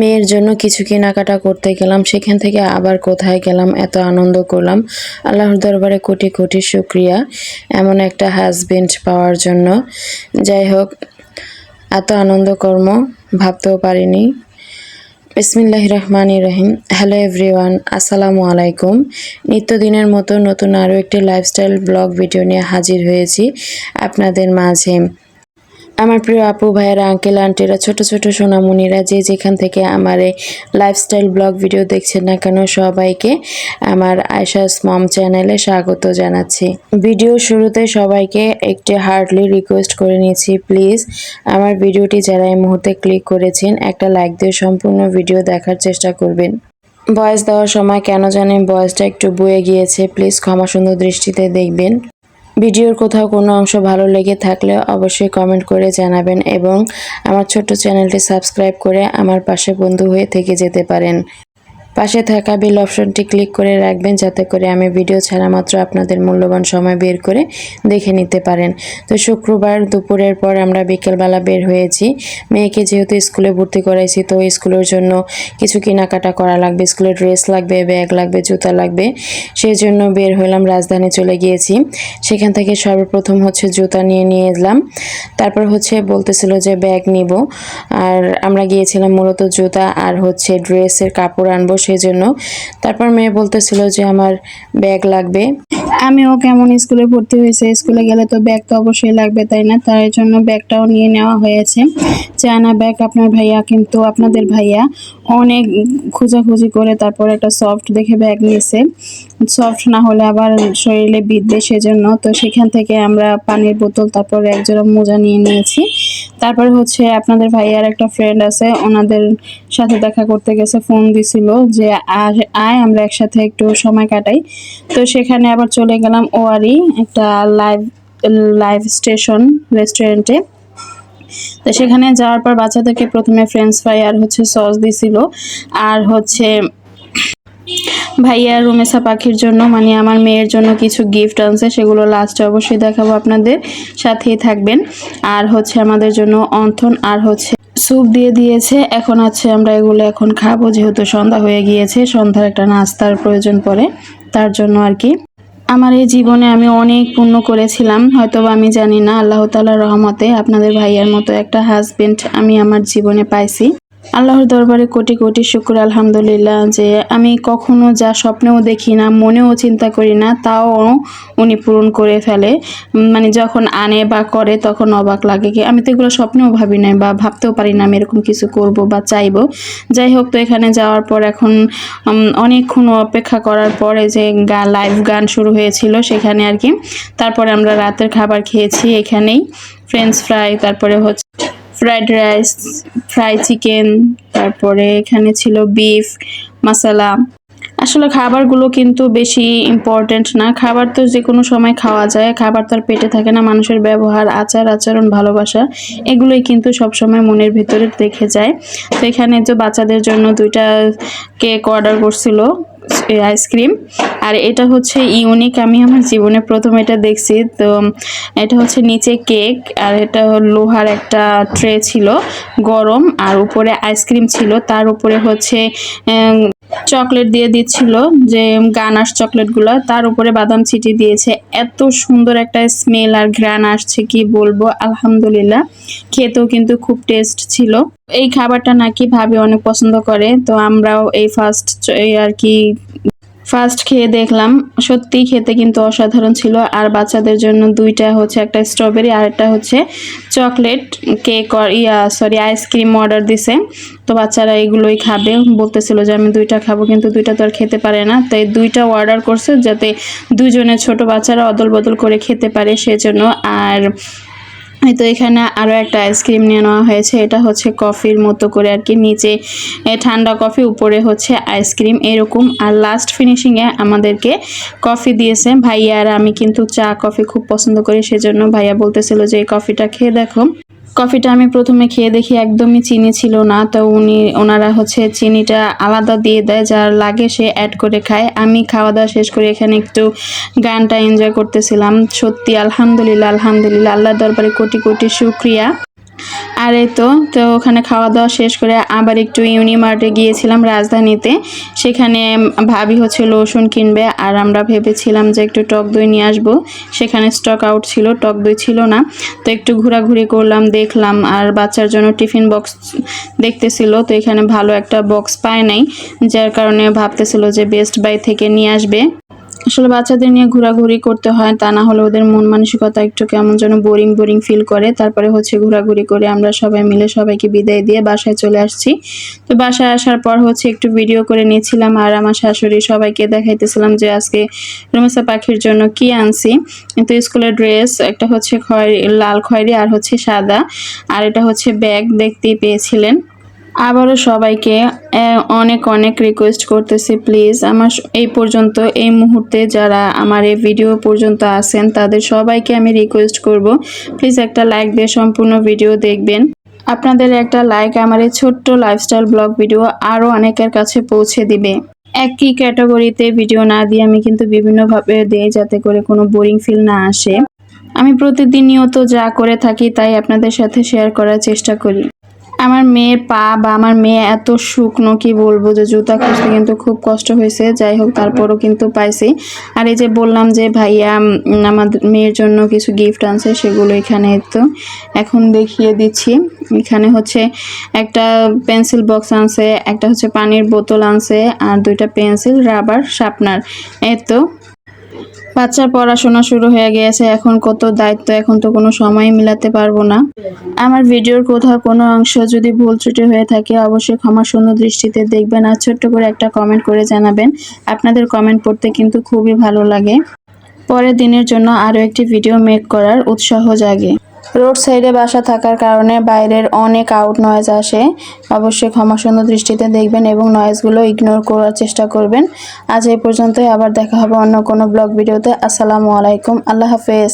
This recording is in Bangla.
মেয়ের জন্য কিছু কেনাকাটা করতে গেলাম, সেখান থেকে আবার কোথায় গেলাম, এত আনন্দ করলাম। আল্লাহর দরবারে কোটি কোটি শুক্রিয়া, এমন একটা হাজবেন্ড পাওয়ার জন্য। যাই হোক, এত আনন্দ কর্ম, ভাবতেও পারিনি। বিসমিল্লাহ রহমান রহিম। হ্যালো এভরিওয়ান, আসসালামু আলাইকুম। নিত্যদিনের মতো নতুন আরও একটি লাইফস্টাইল ব্লগ ভিডিও নিয়ে হাজির হয়েছি আপনাদের মাঝে। আমার প্রিয় আপু, ভাইয়েরা আঙ্কেল আন্টিরা ছোট ছোট সোনামণিরা যে যেখান থেকে আমার এই লাইফস্টাইল ব্লগ ভিডিও দেখছেন না কেন, সবাইকে আমার আয়সাস মম চ্যানেলে স্বাগত জানাচ্ছি। ভিডিও শুরুতে সবাইকে একটি হার্ডলি রিকোয়েস্ট করে নিয়েছি প্লিজ আমার ভিডিওটি যারা এই মুহূর্তে ক্লিক করেছেন, একটা লাইক দিয়ে সম্পূর্ণ ভিডিও দেখার চেষ্টা করবেন। ভয়েস দেওয়ার সময় কেন জানি ভয়েসটা একটু বয়ে গিয়েছে প্লিজ ক্ষমা সুন্দর দৃষ্টিতে দেখবেন। ভিডিওর কোথাও কোনো অংশ ভালো লেগে থাকলে অবশ্যই কমেন্ট করে জানাবেন এবং আমার ছোট্ট চ্যানেলটি সাবস্ক্রাইব করে আমার পাশে বন্ধু হয়ে থেকে যেতে পারেন। পাশে থাকা বেল অপশনটি ক্লিক করে রাখবেন, যাতে করে আমি ভিডিও ছাড়া মাত্র আপনাদের মূল্যবান সময় বের করে দেখে নিতে পারেন। তো শুক্রবার দুপুরের পর আমরা বিকেলবেলা বের হয়েছি। মেয়েকে যেহেতু স্কুলে ভর্তি করাইছি, তো স্কুলের জন্য কিছু কেনাকাটা করা লাগবে। স্কুলের ড্রেস লাগবে, ব্যাগ লাগবে, জুতা লাগবে। সেই জন্য বের হলাম রাজধানী চলে গিয়েছি। সেখান থেকে সর্বপ্রথম হচ্ছে জুতা নিয়ে নিয়ে এলাম তারপর হচ্ছে বলতেছিল যে ব্যাগ নিব। আর আমরা গিয়েছিলাম মূলত জুতা আর হচ্ছে ড্রেসের কাপড় আনব। সেই জন্য তারপর মেয়ে বলতেছিল যে, আমার ব্যাগ লাগবে। আমিও কেমন স্কুলে ভর্তি হয়েছে, স্কুলে গেলে তো ব্যাগ তো অবশ্যই লাগবে, তাই না? তার জন্য ব্যাগটাও নিয়ে নেওয়া হয়েছে। চায়না ব্যাগ আপনার ভাইয়া, কিন্তু আপনাদের ভাইয়া অনেক খোঁজাখুঁজি করে তারপর একটা সফট দেখে ব্যাগ নিয়েছে সফট না হলে আবার শরীরে বিদ্বে সেজন্য। তো সেখান থেকে আমরা পানির বোতল, তারপর এক একজোড়া মোজা নিয়ে নিয়েছি। তারপর হচ্ছে আপনাদের ভাইয়ার একটা ফ্রেন্ড আছে, ওনাদের সাথে দেখা করতে গেছে ফোন দিছিল যে আয় আমরা একসাথে একটু সময় কাটাই। তো সেখানে আবার চলে গেলাম ওয়ারি, একটা লাইভ লাইভ স্টেশন রেস্টুরেন্টে তো সেখানে যাওয়ার পর বাচ্চাদেরকে প্রথমে ফ্রেঞ্চ ফ্রাই আর হচ্ছে সস দিছিল। আর হচ্ছে ভাইয়া রুমেসা পাখির জন্য মানে আমার মেয়ের জন্য কিছু গিফট আনছে, সেগুলো লাস্টে অবশ্যই দেখাবো আপনাদের। সাথেই থাকবেন। আর হচ্ছে আমাদের জন্য অন্থন আর হচ্ছে স্যুপ দিয়ে দিয়েছে। এখন আছে আমরা এগুলো এখন খাব, যেহেতু সন্ধ্যা হয়ে গিয়েছে, সন্ধ্যার একটা নাস্তার প্রয়োজন পড়ে, তার জন্য আর কি। আমার এই জীবনে আমি অনেক পুণ্য করেছিলাম হয়তো আমি জানি না, আল্লাহ তালার রহমতে আপনাদের ভাইয়ার মতো একটা হাজবেন্ড আমি আমার জীবনে পাইছি। আল্লাহর দরবারে কোটি কোটি শুক্র, আলহামদুলিল্লাহ, যে আমি কখনো যা স্বপ্নেও দেখি না, মনেও চিন্তা করি না, তাও উনি পূরণ করে ফেলে। মানে যখন আনে বা করে, তখন অবাক লাগে কি, আমি তো এগুলো স্বপ্নেও ভাবি না বা ভাবতেও পারি না আমি এরকম কিছু করব বা চাইব। যাই হোক, তো এখানে যাওয়ার পর এখন অনেকক্ষণ অপেক্ষা করার পরে যে গা লাইভ গান শুরু হয়েছিল সেখানে আর কি। তারপরে আমরা রাতের খাবার খেয়েছি এখানেই। ফ্রেঞ্চ ফ্রাই তারপরে হচ্ছে ফ্রাইড রাইস, ফ্রাই চিকেন, তারপরে এখানে ছিল বিফ, মশলা। আসলে খাবারগুলো কিন্তু বেশি ইম্পর্ট্যান্ট না। খাবার তো যে কোনো সময় খাওয়া যায়। খাবার তো আর পেটে থাকে না। মানুষের ব্যবহার, আচার, আচরণ, ভালোবাসা, এগুলোই কিন্তু সবসময় মনের ভিতরে দেখে যায়। তো এখানে যে বাচ্চাদের জন্য দুইটা কেক অর্ডার করছিল আইসক্রিম আর এটা হচ্ছে ইউনিক আমি আমার জীবনে প্রথম এটা দেখছি। তো, এটা হচ্ছে নিচে কেক আর এটা লোহার একটা ট্রে ছিল গরম, আর উপরে আইসক্রিম ছিল। তার উপরে হচ্ছে চকলেট দিয়ে দিচ্ছিল যে গানাস চকলেটগুলো। তার উপরে বাদাম ছিটি দিয়েছে। এত সুন্দর একটা স্মেল আর ঘ্রাণ আসছে, কি বলব? আলহামদুলিল্লাহ। খেতেও কিন্তু খুব টেস্ট ছিল। এই খাবারটা নাকি ভাবে অনেক পছন্দ করে, তো আমরাও এই ফার্স্ট আর কি ফার্স্ট খেয়ে দেখলাম সত্যি খেতে কিন্তু অসাধারণ ছিল। আর বাচ্চাদের জন্য দুইটা হচ্ছে একটা স্ট্রবেরি আর একটা হচ্ছে chocolate cake yeah sorry ice cream order দিছে। তো বাচ্চারা এগুলোই খাবে। বলতেছিল যে, আমি দুইটা খাব, কিন্তু দুইটা তো আর খেতে পারে না। তাই দুইটা অর্ডার করছে যাতে দুজনে ছোট বাচ্চারা অদল বদল করে খেতে পারে সেজন্য। আর তো এখানে আরও একটা আইসক্রিম নিয়ে নেওয়া হয়েছে। এটা হচ্ছে কফির মতো করে আর কি। নিচে ঠান্ডা কফি, উপরে হচ্ছে আইসক্রিম। এরকম। আর লাস্ট ফিনিশিংয়ে আমাদেরকে কফি দিয়েছে। ভাইয়া আর আমি কিন্তু চা, কফি খুব পছন্দ করি, সেজন্য ভাইয়া বলতেছিল যে, এই কফিটা খেয়ে দেখো। কফিটা আমি প্রথমে খেয়ে দেখি একদমই চিনি ছিল না, তো উনি, ওনারা হচ্ছে চিনিটা আলাদা দিয়ে দেয়, যার লাগে সে অ্যাড করে খায়। আমি খাওয়া দাওয়া শেষ করে এখানে একটু গানটা এনজয় করতেছিলাম। সত্যি, আলহামদুলিল্লাহ আলহামদুলিল্লাহ, আল্লাহর দরবারে কোটি কোটি শুক্রিয়া। আর এই তো তো ওখানে খাওয়া দাওয়া শেষ করে আবার একটু ইউনিমার্টে গিয়েছিলাম রাজধানীতে। সেখানে ভাবি হচ্ছে রসুন কিনবে, আর আমরা ভেবেছিলাম যে একটু টক দই নিয়ে আসব। সেখানে স্টক আউট ছিল, টক দই ছিল না। তো একটু ঘোরাঘুরি করলাম, দেখলাম, আর বাচ্চার জন্য টিফিন বক্স দেখতেছিল। তো এখানে ভালো একটা বক্স পায় নাই, যার কারণে ভাবতেছিল যে বেস্ট বাই থেকে নিয়ে আসবে। আসলে বাচ্চাদের নিয়ে ঘোরাঘুরি করতে হয়, তা না হলে ওদের মন মানসিকতা একটু কেমন যেন বোরিং বোরিং ফিল করে। তারপরে হচ্ছে ঘোরাঘুরি করে আমরা সবাই মিলে সবাইকে বিদায় দিয়ে বাসায় চলে আসছি। তো বাসায় আসার পর হচ্ছে একটু ভিডিও করে নিয়েছিলাম আর আমার শাশুড়ি সবাইকে দেখাইতেছিলাম যে আজকে রুমেসা পাখির জন্য কি আনছি। কিন্তু স্কুলের ড্রেস, একটা হচ্ছে খয়েরি লাল খয়েরি আর হচ্ছে সাদা। আর এটা হচ্ছে ব্যাগ দেখতেই পেয়েছিলেন। আবারও সবাইকে অনেক অনেক রিকোয়েস্ট করতেছি প্লিজ আমার এই পর্যন্ত, এই মুহূর্তে যারা আমার এই ভিডিও পর্যন্ত আছেন, তাদের সবাইকে আমি রিকোয়েস্ট করব। প্লিজ একটা লাইক দিয়ে সম্পূর্ণ ভিডিও দেখবেন। আপনাদের একটা লাইক আমার এই ছোট্ট লাইফস্টাইল ব্লগ ভিডিও আরও অনেকের কাছে পৌঁছে দিবে। একই ক্যাটাগরিতে ভিডিও না দিয়ে আমি কিন্তু বিভিন্নভাবে দিই, যাতে করে কোনো বোরিং ফিল না আসে। আমি প্রতিদিন নিয়ত যা করে থাকি, তাই আপনাদের সাথে শেয়ার করার চেষ্টা করি। আমার মেয়ের পা বা আমার মেয়ে এত শুকনো কি বলব যে জুতা খুঁজতে কিন্তু খুব কষ্ট হয়েছে। যাই হোক তারপরও কিন্তু পাইছি। আর এই যে বললাম যে ভাইয়া উম, আমাদের মেয়ের জন্য কিছু গিফট আনছে সেগুলো এখানে তো এখন দেখিয়ে দিচ্ছি। এখানে হচ্ছে একটা পেন্সিল বক্স আনছে একটা হচ্ছে পানির বোতল আনছে আর দুইটা পেন্সিল রাবার শার্পনার এই তো বাচ্চার পড়াশোনা শুরু হয়ে গিয়েছে, এখন কত দায়িত্ব, এখন তো কোনো সময় মিলাতে পারব না। আমার ভিডিওর কোথাও কোনো অংশ যদি ভুল ত্রুটি হয়ে থাকে, অবশ্যই ক্ষমা শূন্য দৃষ্টিতে দেখবেন আর ছোট্ট করে একটা কমেন্ট করে জানাবেন। আপনাদের কমেন্ট পড়তে কিন্তু খুবই ভালো লাগে। পরের দিনের জন্য আরও একটি ভিডিও মেক করার উৎসাহ জাগে। রোড সাইডে বাসা থাকার কারণে বাইরের অনেক আউট নয়েজ আসে। অবশ্যই ক্ষমা সুন্দর দৃষ্টিতে দেখবেন এবং নয়েজগুলো ইগনোর করার চেষ্টা করবেন। আজ এই পর্যন্তই, আবার দেখা হবে অন্য কোনো ব্লগ ভিডিওতে। আসসালামু আলাইকুম, আল্লাহ হাফেজ।